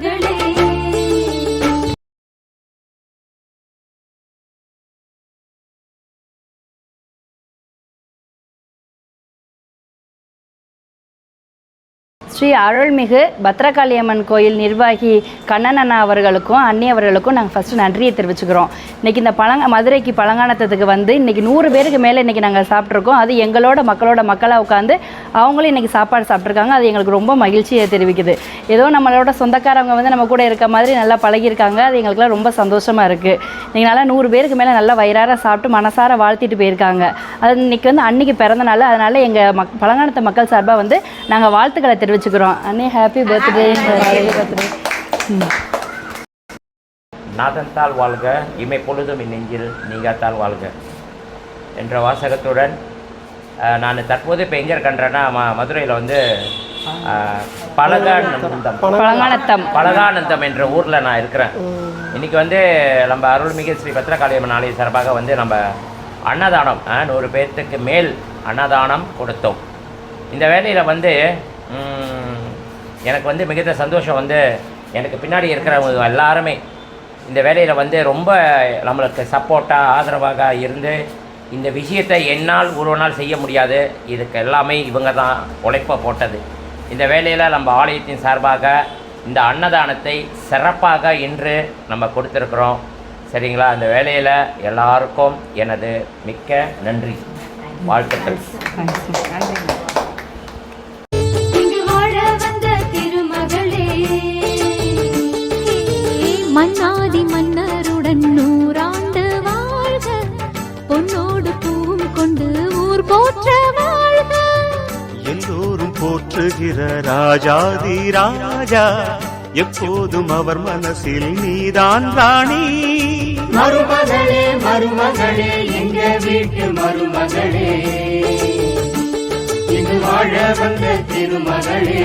Kadirli Sri அருள்மிகு பத்ரகாளியம்மன் கோயில் நிர்வாகி கண்ணன் அண்ணா அவர்களுக்கும் அண்ணி அவர்களுக்கும் நாங்கள் ஃபஸ்ட்டு நன்றியை தெரிவிச்சுக்கிறோம். இன்றைக்கி இந்த பழங்க மதுரைக்கு பழங்கானத்தத்துக்கு வந்து இன்றைக்கி நூறு பேருக்கு மேலே இன்றைக்கி நாங்கள் சாப்பிட்ருக்கோம் அது எங்களோட மக்களோட மக்களாக உட்காந்து அவங்களும் இன்றைக்கி சாப்பாடு சாப்பிட்ருக்காங்க அது எங்களுக்கு ரொம்ப மகிழ்ச்சியை தெரிவிக்குது. ஏதோ நம்மளோட சொந்தக்காரவங்க வந்து நம்ம கூட இருக்க மாதிரி நல்லா பழகியிருக்காங்க. அது எங்களுக்குலாம் ரொம்ப சந்தோஷமாக இருக்குது இன்றைக்கி நல்லா நூறு பேருக்கு மேலே நல்லா வயிறார சாப்பிட்டு மனசார வாழ்த்திட்டு போயிருக்காங்க. அது இன்றைக்கி வந்து அன்றைக்கி பிறந்த நாள். அதனால் எங்கள் மக் பழங்கானத்து மக்கள் சார்பாக வந்து நாங்கள் வாழ்த்துக்களை தெரிவிச்சுக்கிறோம் அண்ணே ஹாப்பி பர்த்டே பர்த்டே நாதன்தால் வாழ்க. இமை பொழுதும் நெஞ்சில் நீங்காத்தால் வாழ்க. என்ற வாசகத்துடன் நான் தற்போது இப்போ எங்கே இருக்கேன்றேன்னா மதுரையில் வந்து பழகானந்தம் பழகானந்தம் என்ற ஊரில் நான் இருக்கிறேன். இன்னைக்கு வந்து நம்ம அருள்மிகு ஸ்ரீ பத்ரகாளியம்மன் ஆலய சார்பாக வந்து நம்ம அன்னதானம் நூறு பேர்த்துக்கு மேல் அன்னதானம் கொடுத்தோம். இந்த வேலையில் வந்து எனக்கு வந்து மிகுந்த சந்தோஷம் வந்து எனக்கு பின்னாடி இருக்கிறவங்க எல்லாருமே இந்த வேலையில் வந்து ரொம்ப நம்மளுக்கு சப்போர்ட்டாக ஆதரவாக இருந்து இந்த விஷயத்தை என்னால் ஒரு நாள் செய்ய முடியாது. இதுக்கு எல்லாமே இவங்க தான் உழைப்பை போட்டது. இந்த வேலையில் நம்ம ஆலயத்தின் சார்பாக இந்த அன்னதானத்தை சிறப்பாக இன்று நம்ம கொடுத்துருக்குறோம். சரிங்களா? அந்த வேலையில் எல்லாருக்கும் எனது மிக்க நன்றி. வாழ்த்துக்கள். பொன்னோடு பூவும் கொண்டு ஊர் போற்ற வாழ்க. எல்லோரும் போற்றுகிற ராஜாதி ராஜா எப்போதும் அவர் மனசில் நீதான் ராணி. மருமகளே மருமகளே எங்க வீட்டு மருமகளே? இங்கு வாழ வந்த திருமகளே.